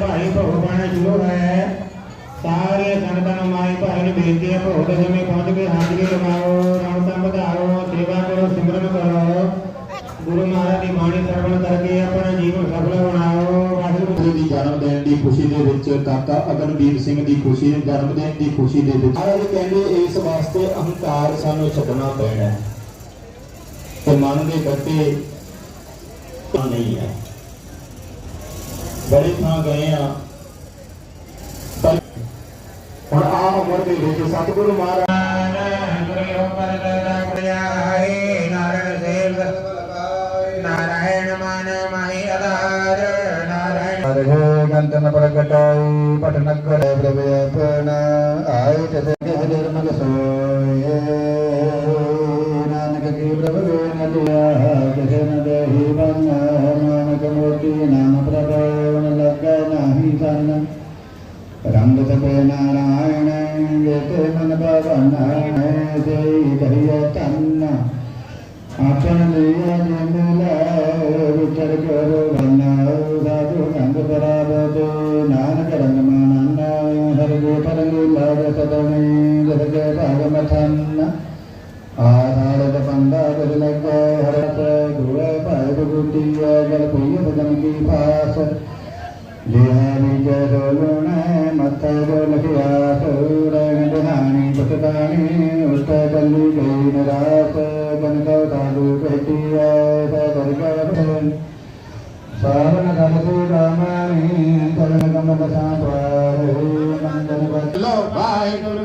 ਭਾਈ ਭਗਵਾਨ ਸ਼ੁਰੂ ਹੈ। ਸਾਰੇ ਸੰਗਤਾਂ ਨੂੰ ਮਾਈ ਭਾਈ ਨੂੰ ਬੇਨਤੀ ਹੈ ਭੋਗ ਦੇ ਸਮੇਂ ਪਹੁੰਚ ਕੇ ਹਾਜ਼ਰੀ ਲਗਾਓ, ਰੌਣਕਾਂ ਵਧਾਓ, ਸੇਵਾ ਕਰੋ, ਸਿਮਰਨ ਕਰੋ। ਗੁਰੂ ਮਹਾਰਾਜ ਦੀ ਬਾਣੀ ਸਰਵਣ ਕਰਕੇ ਆਪਣਾ ਜੀਵਨ ਸਫਲ ਬਣਾਓ। ਦੀ ਜਨਮ ਦਿਨ ਦੀ ਖੁਸ਼ੀ ਦੇ ਵਿੱਚ ਕਾਕਾ ਅਗਨਵੀਰ ਸਿੰਘ ਦੀ ਖੁਸ਼ੀ, ਜਨਮ ਦਿਨ ਦੀ ਖੁਸ਼ੀ ਦੇ ਵਿੱਚ। ਮਹਾਰਾਜ ਕਹਿੰਦੇ ਇਸ ਵਾਸਤੇ ਅਹੰਕਾਰ ਸਾਨੂੰ ਛੱਡਣਾ ਪੈਣਾ ਹੈ। ਤੇ ਮਨ ਦੇ ਗੱਟੇ ਤਾਂ ਨਹੀਂ ਹੈ। ਬੜੀ ਥਾਂ ਗਏ ਆ। ਪਰ ਹੁਣ ਆ ਉਮਰ ਦੇ ਵਿੱਚ ਸਤਿਗੁਰੂ ਮਹਾਰਾਜ ਨਾਰਾਇਣ ਮਾਨ ਮਾਹੀ ਆਧਾਰ। ਨਾਰਾਇਣ ਹਰਿ ਗੰਤਨ ਪ੍ਰਗਟਾਈ ਪਟਨਗਰ ਪ੍ਰਵੇਪਨ ਆਇ ਤਦੇ ਨਿਰਮਲ ਸੋਏ ਨਾਨਕ ਕੀ ਪ੍ਰਭ ਵੇਨ ਲਿਆ ਕਿਸੇ ਨ ਦੇਹੀ ਬੰਨ ਨਾਨਕ ਮੋਤੀ ਨਾਮ ਪ੍ਰਭਵਨ ਲੱਗਾ ਨਾਹੀ ਤਨ ਰੰਗ ਸਪੇ ਨਾਰਾਇਣ ਜੇਤੇ ਮਨ ਭਵਨ ਹੈ ਦੇਈ ਕਹੀਏ ਗਲ ਸੇ ਰਾਮਾਨੀ ਤਰਨ ਕਮਲ ਸਾਪਾਰ mensaje que